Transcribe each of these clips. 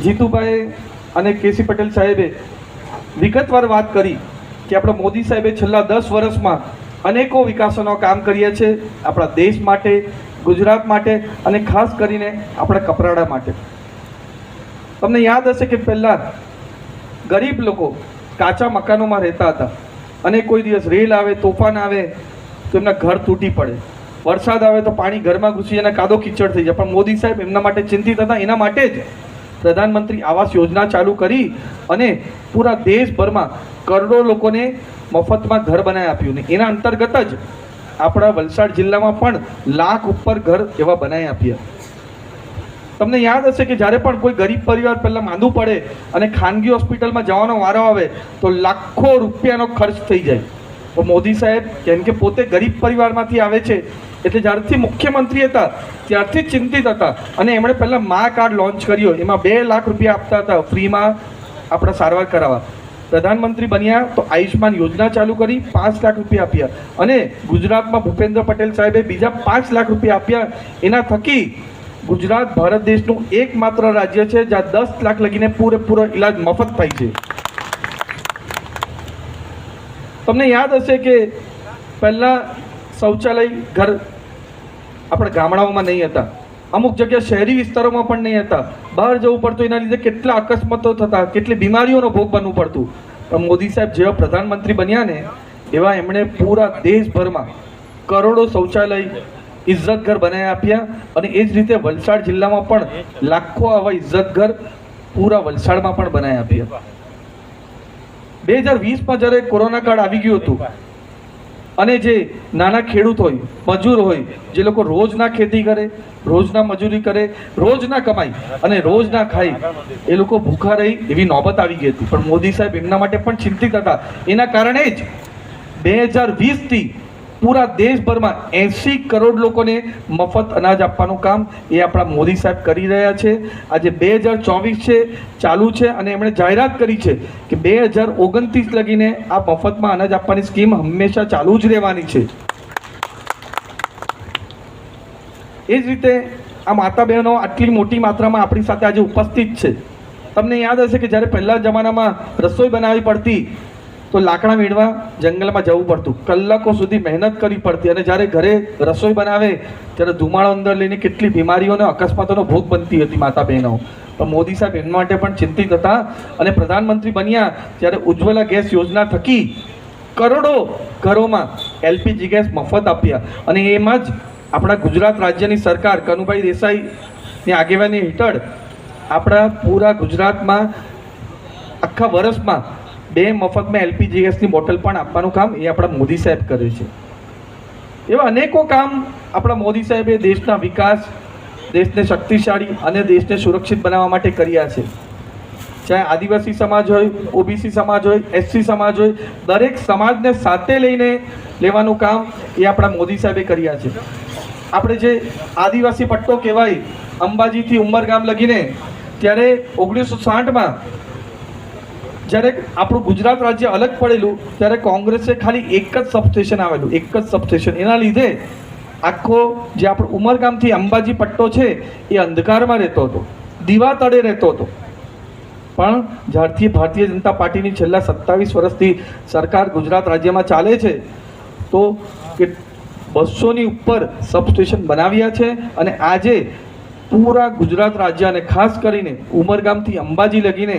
જીતુભાઈ અને કેસી પટેલ સાહેબે વિગતવાર વાત કરી કે આપણા મોદી સાહેબે છેલ્લા દસ વર્ષમાં અનેકો વિકાસોના કામ કર્યા છે આપણા દેશ માટે, ગુજરાત માટે અને ખાસ કરીને આપણા કપરાડા માટે. તમને યાદ હશે કે પહેલાં ગરીબ લોકો કાચા મકાનોમાં રહેતા હતા અને કોઈ દિવસ રેલ આવે, તોફાન આવે, તો એમના ઘર તૂટી પડે. વરસાદ આવે તો પાણી ઘરમાં ઘૂસી અને કાદો કિચડ થઈ જાય. પણ મોદી સાહેબ એમના માટે ચિંતિત હતા, એના માટે જ. પ્રધાનમંત્રી આવાસ યોજના ચાલુ કરી અને પૂરા દેશભરમાં કરોડો લોકોને મફતમાં ઘર બનાવી આપ્યું ને એના અંતર્ગત જ આપણા વલસાડ જિલ્લામાં પણ લાખ ઉપર ઘર એવા બનાવી આપ્યા. તમને યાદ હશે કે જ્યારે પણ કોઈ ગરીબ પરિવાર પહેલાં માંદું પડે અને ખાનગી હોસ્પિટલમાં જવાનો વારો આવે, તો લાખો રૂપિયાનો ખર્ચ થઈ જાય. તો મોદી સાહેબ, કેમ કે પોતે ગરીબ પરિવારમાંથી આવે છે એટલે જ્યારથી મુખ્યમંત્રી હતા, ત્યારથી ચિંતિત હતા. અને એમણે પહેલાં મા કાર્ડ લોન્ચ કર્યો. એમાં બે લાખ રૂપિયા આપતા હતા ફ્રીમાં આપણા સારવાર કરાવવા. પ્રધાનમંત્રી બન્યા તો આયુષ્માન યોજના ચાલુ કરી, પાંચ લાખ રૂપિયા આપ્યા. અને ગુજરાતમાં ભૂપેન્દ્ર પટેલ સાહેબે બીજા પાંચ લાખ રૂપિયા આપ્યા. એના થકી ગુજરાત, ભારત દેશનું એકમાત્ર રાજ્ય છે, જ્યાં દસ લાખ લગીને પૂરેપૂરો ઇલાજ મફત થાય છે. તમને યાદ હશે કે પહેલાં શૌચાલય ઘર આપણા ગામડાઓમાં નહીં હતા. અમુક જગ્યા શહેરી વિસ્તારોમાં પણ નહીં હતા. બહાર જવું પડતું, એના લીધે કેટલા અકસ્માતો થતા, કેટલી બીમારીઓનો ભોગ બનવું પડતું. પણ મોદી સાહેબ જેવા પ્રધાનમંત્રી બન્યા ને, એવા એમણે પૂરા દેશભરમાં કરોડો શૌચાલય ઇજ્જત ઘર બનાવી આપ્યા અને એ જ રીતે વલસાડ જિલ્લામાં પણ લાખો આવા ઇજ્જત ઘર પૂરા વલસાડમાં પણ બનાવી આપ્યા. બે હજાર વીસમાં જ્યારે કોરોના કાળ આવી ગયું હતું અને જે નાના ખેડૂત હોય, મજૂર હોય, જે લોકો રોજના ખેતી કરે, રોજના મજૂરી કરે, રોજના કમાય અને રોજના ખાય, એ લોકો ભૂખા રહી એવી નોબત આવી ગઈ હતી. પણ મોદી સાહેબ એમના માટે પણ ચિંતિત હતા. એના કારણે જ બે હજાર વીસથી પૂરા દેશભરમાં એંસી કરોડ લોકોને મફત અનાજ આપવાનું કામ એ આપણા મોદી સાહેબ કરી રહ્યા છે. આજે બે હજાર ચોવીસ છે, ચાલુ છે અને એમણે જાહેરાત કરી છે કે બે હજાર ઓગણત્રીસ લગીને આ મફતમાં અનાજ આપવાની સ્કીમ હંમેશા ચાલુ જ રહેવાની છે. એ જ રીતે આ માતા બહેનો આટલી મોટી માત્રામાં આપણી સાથે આજે ઉપસ્થિત છે. તમને યાદ હશે કે જ્યારે પહેલાં જમાનામાં રસોઈ બનાવવી પડતી તો લાકડા વીણવા જંગલમાં જવું પડતું. કલાકો સુધી મહેનત કરવી પડતી અને જ્યારે ઘરે રસોઈ બનાવે, ત્યારે ધુમાડો અંદર લઈને કેટલી બીમારીઓને અકસ્માતોનો ભોગ બનતી હતી માતા બહેનો. પણ મોદી સાહેબ એના માટે પણ ચિંતિત હતા અને પ્રધાનમંત્રી બન્યા ત્યારે ઉજ્જવલા ગેસ યોજના થકી કરોડો ઘરોમાં એલપીજી ગેસ મફત આપ્યા. અને એમાં જ આપણા ગુજરાત રાજ્યની સરકાર, કનુભાઈ દેસાઈની આગેવાની હેઠળ આપણા પૂરા ગુજરાતમાં આખા વર્ષમાં બે મફતમાં એલપીજી ગેસની બોટલ પણ આપવાનું કામ એ આપણા મોદી સાહેબ કરે છે. એવા અનેકો કામ આપણા મોદી સાહેબે દેશના વિકાસ, દેશને શક્તિશાળી અને દેશને સુરક્ષિત બનાવવા માટે કર્યા છે. ચાહે આદિવાસી સમાજ હોય ઓબીસી સમાજ હોય એસસી સમાજ હોય, દરેક સમાજને સાથે લઈને લેવાનું કામ એ આપણા મોદી સાહેબે કર્યા છે. આપણે જે આદિવાસી પટ્ટો કહેવાય, અંબાજીથી ઉમરગામ લગીને, ત્યારે ઓગણીસો સાઠમાં જ્યારે આપણું ગુજરાત રાજ્ય અલગ પડેલું, ત્યારે કોંગ્રેસે ખાલી એક જ સબસ્ટેશન આવેલું, એક જ સબસ્ટેશન એના લીધે આખો જે આપણો ઉમરગામથી અંબાજી પટ્ટો છે, એ અંધકારમાં રહેતો હતો. દીવા તળે રહેતો હતો. પણ જ્યારથી ભારતીય જનતા પાર્ટીની છેલ્લા સત્તાવીસ વર્ષથી સરકાર ગુજરાત રાજ્યમાં ચાલે છે, તો કે બસોની ઉપર સબસ્ટેશન બનાવ્યા છે અને આજે પૂરા ગુજરાત રાજ્ય અને ખાસ કરીને ઉમરગામથી અંબાજી લગીને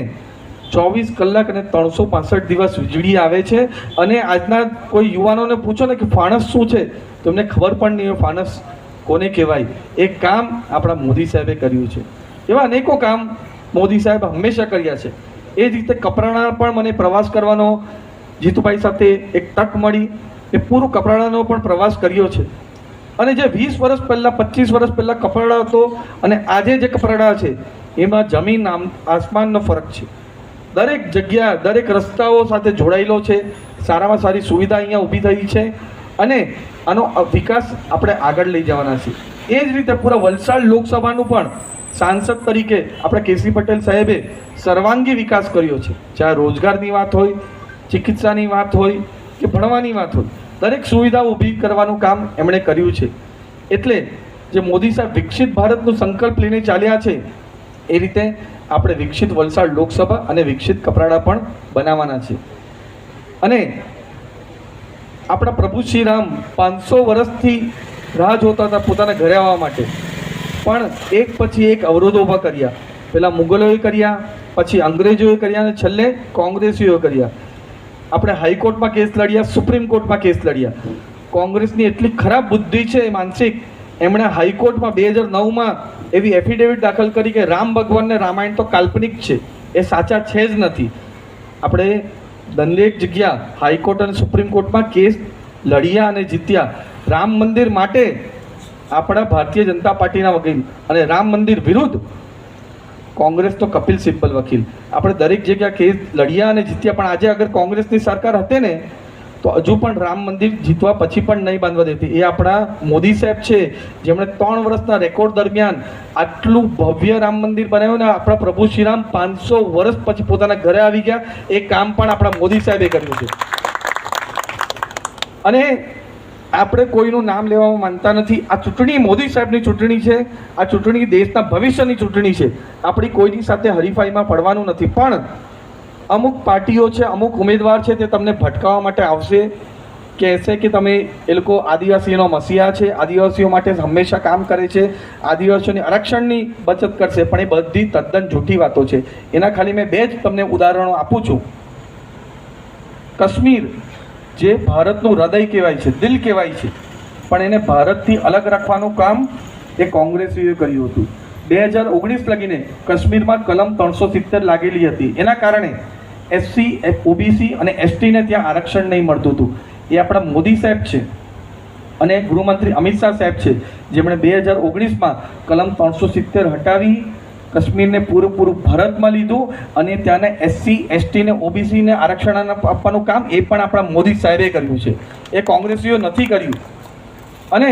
ચોવીસ કલાક અને ત્રણસો પાસઠ દિવસ વીજળી આવે છે. અને આજના કોઈ યુવાનોને પૂછો ને કે ફાણસ શું છે? તો ખબર પણ નહીં હોય ફાણસ કોને કહેવાય? એ કામ આપણા મોદી સાહેબે કર્યું છે. એવા અનેકો કામ મોદી સાહેબ હંમેશા કર્યા છે. એ જ રીતે કપરાણા પણ મને પ્રવાસ કરવાનો જીતુભાઈ સાથે એક તક મળી. એ પૂરું કપરાણાનો પણ પ્રવાસ કર્યો છે. અને જે વીસ વર્ષ પહેલાં, પચીસ વર્ષ પહેલાં કપરાડા હતો અને આજે જે કપરાડા છે, એમાં જમીન, આમ, આસમાનનો ફરક છે. દરેક જગ્યા, દરેક રસ્તાઓ સાથે જોડાયેલો છે. સારામાં સારી સુવિધા અહીંયા ઊભી થઈ છે. અને આનો વિકાસ આપણે આગળ લઈ જવાના છીએ. એ જ રીતે પૂરા વલસાડ લોકસભાનું પણ સાંસદ તરીકે આપણે કેસી પટેલ સાહેબે સર્વાંગી વિકાસ કર્યો છે. ચાહે રોજગારની વાત હોય, ચિકિત્સાની વાત હોય કે ભણવાની વાત હોય, દરેક સુવિધા ઊભી કરવાનું કામ એમણે કર્યું છે. એટલે જે મોદી સાહેબ વિકસિત ભારતનો સંકલ્પ લઈને ચાલ્યા છે એ રીતે આપણે વિકસિત વલસાડ લોકસભા અને વિકસિત કપરાડા પણ બનાવવાના છે. અને આપણા પ્રભુ શ્રી રામ પાંચસો વર્ષથી રાહ જોતા હતા પોતાના ઘરે આવવા માટે. પણ એક પછી એક અવરોધો ઊભા કર્યા. પહેલાં મુગલોએ કર્યા, પછી અંગ્રેજોએ કર્યા અને છેલ્લે કોંગ્રેસીઓએ કર્યા. આપણે હાઈકોર્ટમાં કેસ લડ્યા, સુપ્રીમ કોર્ટમાં કેસ લડ્યા. કોંગ્રેસની એટલી ખરાબ બુદ્ધિ છે માનસિક એમણે હાઈકોર્ટમાં બે હજાર નવમાં એવી એફિડેવિટ દાખલ કરી કે રામ ભગવાનને રામાયણ તો કાલ્પનિક છે. એ સાચા છે જ નથી. આપણે દરેક જગ્યા હાઈકોર્ટ અને સુપ્રીમ કોર્ટમાં કેસ લડ્યા અને જીત્યા. રામ મંદિર માટે આપણા ભારતીય જનતા પાર્ટીના વકીલ અને રામ મંદિર વિરુદ્ધ કોંગ્રેસ તો કપિલ સિબ્બલ વકીલ. આપણે દરેક જગ્યા કેસ લડ્યા અને જીત્યા. પણ આજે અગર કોંગ્રેસની સરકાર હતી ને તો હજુ પણ રામ મંદિર જીતવા પછી પણ નહીં બાંધવા દેતી. એ આપણા મોદી સાહેબ છે, જેમણે ત્રણ વર્ષના રેકોર્ડ દરમિયાન આટલું ભવ્ય રામ મંદિર બનાવ્યું ને આપણા પ્રભુ શ્રીરામ પાંચસો વર્ષ પછી પોતાના ઘરે આવી ગયા. એ કામ પણ આપણા મોદી સાહેબે કર્યું છે. અને આપણે કોઈનું નામ લેવામાં માનતા નથી. આ ચૂંટણી મોદી સાહેબની ચૂંટણી છે, આ ચૂંટણી દેશના ભવિષ્યની ચૂંટણી છે. આપણી કોઈની સાથે હરીફાઈમાં પડવાનું નથી. પણ અમુક પાર્ટીઓ છે, અમુક ઉમેદવાર છે તે તમને ભટકાવવા માટે આવશે. કહેશે કે તમે એ લોકો આદિવાસીનો મસીહા છે, આદિવાસીઓ માટે હંમેશા કામ કરે છે, આદિવાસીઓની આરક્ષણની બચત કરશે, પણ એ બધી તદ્દન જૂઠી વાતો છે. એના ખાલી મેં બે જ તમને ઉદાહરણો આપું છું. કાશ્મીર, જે ભારતનું હૃદય કહેવાય છે, દિલ કહેવાય છે, પણ એને ભારતથી અલગ રાખવાનું કામ એ કોંગ્રેસીઓએ કર્યું હતું. બે હજાર ઓગણીસ લગીને કાશ્મીરમાં કલમ ત્રણસો સિત્તેર લાગેલી હતી. એના કારણે એસસી ઓબીસી અને એસટીને ત્યાં આરક્ષણ નહીં મળતું હતું. એ આપણા મોદી સાહેબ છે અને ગૃહમંત્રી અમિત શાહ સાહેબ છે, જેમણે બે હજાર ઓગણીસમાં કલમ ત્રણસો સિત્તેર હટાવી, કાશ્મીરને પૂરેપૂરું ભારતમાં લીધું અને ત્યાંને એસસી, એસટીને, ઓબીસીને આરક્ષણ આપવાનું કામ એ પણ આપણા મોદી સાહેબે કર્યું છે. એ કોંગ્રેસીઓ નથી કર્યું. અને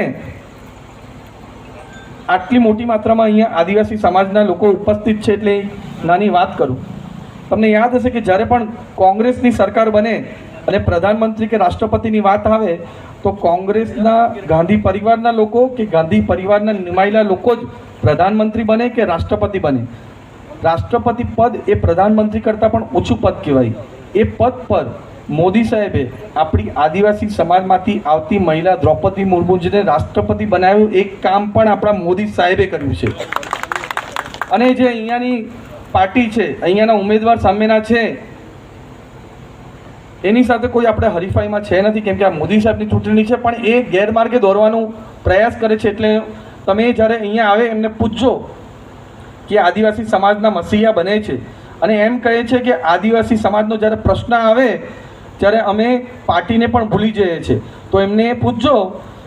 આટલી મોટી માત્રામાં અહીંયા આદિવાસી સમાજના લોકો ઉપસ્થિત છે એટલે નાની વાત કરું. તમને યાદ હશે કે જ્યારે પણ કોંગ્રેસની સરકાર બને અને પ્રધાનમંત્રી કે રાષ્ટ્રપતિની વાત આવે, તો કોંગ્રેસના ગાંધી પરિવારના લોકો કે ગાંધી પરિવારના નિમાયેલા લોકો જ પ્રધાનમંત્રી બને કે રાષ્ટ્રપતિ બને? રાષ્ટ્રપતિ પદ એ પ્રધાનમંત્રી કરતાં પણ ઓછું પદ કહેવાય. એ પદ પર મોદી સાહેબે આપણી આદિવાસી સમાજમાંથી આવતી મહિલા દ્રૌપદી મુર્મુજીને રાષ્ટ્રપતિ બનાવ્યું, એક કામ પણ આપણા મોદી સાહેબે કર્યું છે. અને જે અહીંયાની પાર્ટી છે, અહીંયાના ઉમેદવાર સામેના છે, એની સાથે કોઈ આપણે હરીફાઈમાં છે નથી, કેમ કે આ મોદી સાહેબની ચૂંટણી છે, પણ એ ગેરમાર્ગે દોરવાનો પ્રયાસ કરે છે. એટલે તમે જ્યારે અહીંયા આવે, એમને પૂછજો કે આદિવાસી સમાજના મસીહા બને છે. અને એમ કહે છે કે આદિવાસી સમાજનો જ્યારે પ્રશ્ન આવે ત્યારે અમે પાર્ટીને પણ ભૂલી જઈએ છીએ. તો એમને પૂછજો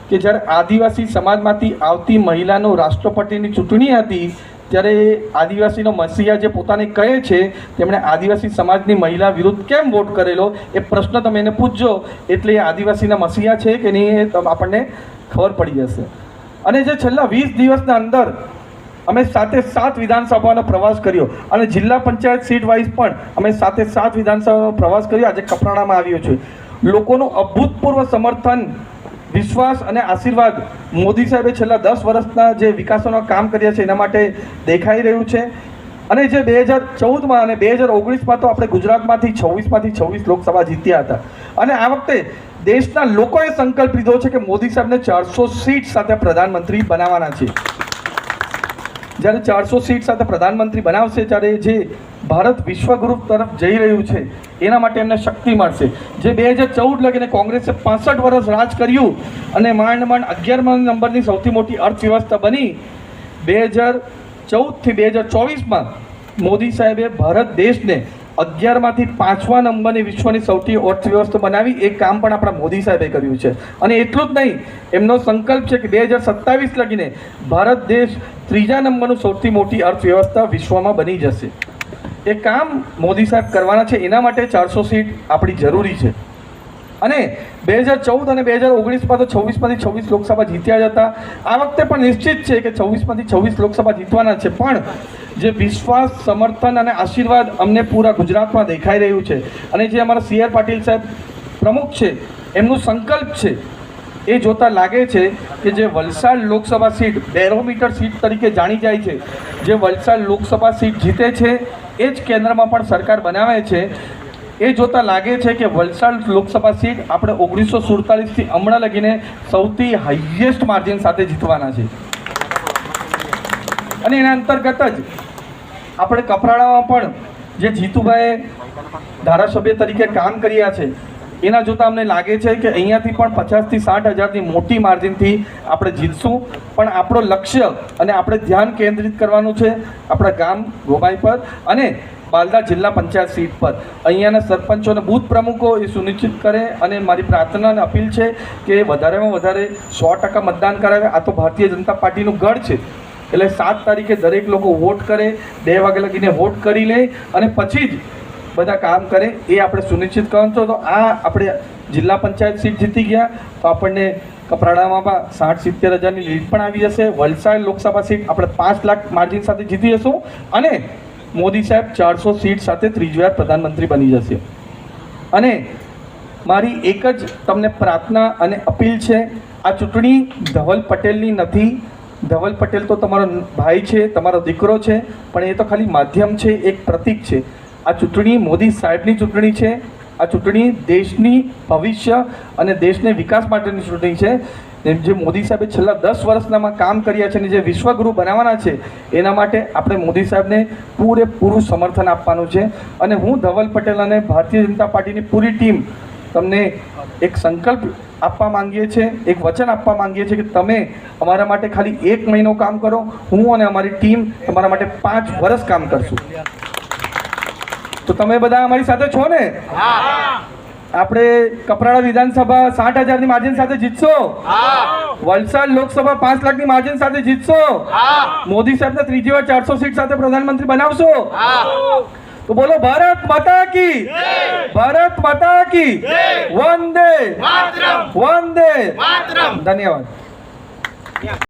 કે જ્યારે આદિવાસી સમાજમાંથી આવતી મહિલાનો રાષ્ટ્રપતિની ચૂંટણી હતી, ત્યારે આદિવાસીનો મસીહા જે પોતાને કહે છે, તેમણે આદિવાસી સમાજની મહિલા વિરુદ્ધ કેમ વોટ કરેલો, એ પ્રશ્ન તમે એને પૂછજો. એટલે એ આદિવાસીના મસીહા છે કે નહીં એ આપણને ખબર પડી જશે. અને જે છેલ્લા વીસ દિવસના અંદર અમે સાથે સાત વિધાનસભાનો પ્રવાસ કર્યો અને જિલ્લા પંચાયત સીટ વાઇઝ પણ અમે સાથે સાત વિધાનસભાનો પ્રવાસ કર્યો. આજે કપરાણામાં આવ્યો છું. લોકોનું અભૂતપૂર્વ સમર્થન, વિશ્વાસ અને આશીર્વાદ મોદી સાહેબે છેલ્લા દસ વર્ષના જે વિકાસોના કામ કર્યા છે એના માટે દેખાઈ રહ્યું છે. અને જે બે હજાર ચૌદમાં અને બે હજાર ઓગણીસમાં તો આપણે ગુજરાતમાંથી છવ્વીસમાંથી છવ્વીસ લોકસભા જીત્યા હતા. અને આ વખતે દેશના લોકોએ સંકલ્પ લીધો છે કે મોદી સાહેબને ચારસો સીટ સાથે પ્રધાનમંત્રી બનાવવાના છે. જ્યારે ચારસો સીટ સાથે પ્રધાનમંત્રી બનાવશે ત્યારે જે ભારત વિશ્વગુરુ તરફ જઈ રહ્યું છે, એના માટે એમને શક્તિ મળશે. જે બે હજાર ચૌદ લગીને કોંગ્રેસે પાસઠ વર્ષ રાજ કર્યું અને માંડ માંડ અગિયારમા નંબરની સૌથી મોટી અર્થવ્યવસ્થા બની. બે હજાર ચૌદથી બે હજાર ચોવીસમાં મોદી સાહેબે ભારત દેશને અગિયારમાંથી પાંચમા નંબરની વિશ્વની સૌથી અર્થવ્યવસ્થા બનાવી, એ કામ પણ આપણા મોદી સાહેબે કર્યું છે. અને એટલું જ નહીં, એમનો સંકલ્પ છે કે બે હજાર સત્તાવીસ લગીને ભારત દેશ ત્રીજા નંબરનું સૌથી મોટી અર્થવ્યવસ્થા વિશ્વમાં બની જશે. એ કામ મોદી સાહેબ કરવાના છે, એના માટે ચારસો સીટ આપણી જરૂરી છે. અને બે હજાર ચૌદ અને બે હજાર ઓગણીસમાં તો છવ્વીસમાંથી છવ્વીસ લોકસભા જીત્યા જ હતા. આ વખતે પણ નિશ્ચિત છે કે છવ્વીસમાંથી છવ્વીસ લોકસભા જીતવાના છે, પણ જે વિશ્વાસ, સમર્થન અને આશીર્વાદ અમને પૂરા ગુજરાતમાં દેખાઈ રહ્યું છે. અને જે અમારા સી પાટીલ સાહેબ પ્રમુખ છે, એમનું સંકલ્પ છે, એ જોતા લાગે છે કે જે Valsad Lok Sabha seat, barometer seat તરીકે જાણી જાય છે, જે વલસાડ લોકસભા સીટ જીતે છે, એ જ કેન્દ્રમાં પણ સરકાર બનાવે છે, એ જોતા લાગે છે કે વલસાડ લોકસભા સીટ આપણે ઓગણીસો સુડતાલીસથી હમણાં લગીને સૌથી હાઈએસ્ટ માર્જિન સાથે જીતવાના છે. અને એના અંતર્ગત જ આપણે કપરાડામાં પણ જે જીતુભાઈએ ધારાસભ્ય તરીકે કામ કર્યા છે, એના જોતાં અમને લાગે છે કે અહીંયાથી પણ પચાસથી સાઠ હજારની મોટી માર્જિનથી આપણે જીતશું. પણ આપણો લક્ષ્ય અને આપણે ધ્યાન કેન્દ્રિત કરવાનું છે આપણા ગામ ગોબાઈ પર અને બાલદા જિલ્લા પંચાયત સીટ પર. અહીંયાના સરપંચો અને બૂથ પ્રમુખો એ સુનિશ્ચિત કરે અને મારી પ્રાર્થના અને અપીલ છે કે વધારેમાં વધારે સો ટકા મતદાન કરાવે. આ તો ભારતીય જનતા પાર્ટીનું ગઢ છે. એટલે સાત તારીખે દરેક લોકો વોટ કરે, બે વાગે લગીને વોટ કરી લે અને પછી જ બધા કામ કરે, એ આપણે સુનિશ્ચિત કરવાનું છો. તો આ આપણે જિલ્લા પંચાયત સીટ જીતી ગયા. તો આપણને કપરાડામાં સાઠ સિત્તેર હજારની લીડ પણ આવી જશે. વલસાડ લોકસભા સીટ આપણે પાંચ લાખ માર્જિન સાથે જીતી જશું. અને મોદી સાહેબ ચારસો સીટ સાથે ત્રીજી વાર પ્રધાનમંત્રી બની જશે. અને મારી એક જ તમને પ્રાર્થના અને અપીલ છે. આ ચૂંટણી ધવલ પટેલની નથી. ધવલ પટેલ તો તમારો ભાઈ છે, તમારો દીકરો છે, પણ એ તો ખાલી માધ્યમ છે, એક પ્રતીક છે. આ ચૂંટણી મોદી સાહેબની ચૂંટણી છે, આ ચૂંટણી દેશની ભવિષ્ય અને દેશને વિકાસ માટેની ચૂંટણી છે. જે મોદી સાહેબે છેલ્લા દસ વર્ષનામાં કામ કર્યા છે અને જે વિશ્વગુરુ બનાવવાના છે, એના માટે આપણે મોદી સાહેબને પૂરેપૂરું સમર્થન આપવાનું છે. અને હું ધવલ પટેલ અને ભારતીય જનતા પાર્ટીની પૂરી ટીમ તમને એક સંકલ્પ આપવા માંગીએ છીએ એક વચન આપવા માંગીએ છીએ કે તમે અમારા માટે ખાલી એક મહિનો કામ કરો હું અને અમારી ટીમ તમારા માટે પાંચ વર્ષ કામ કરશું. તો તમે બધા અમારી સાથે છો ને? આપણે કપરાડા વિધાનસભા સાઠ હજારની માર્જિન સાથે જીતશો? વલસાડ લોકસભા પાંચ લાખની માર્જિન સાથે જીતશો? મોદી સાહેબના ત્રીજી વાર ચારસો સીટ સાથે પ્રધાનમંત્રી બનાવશો? તો બોલો ભારત માતા કી ભારત માતા કી વંદે વંદે ધન્યવાદ.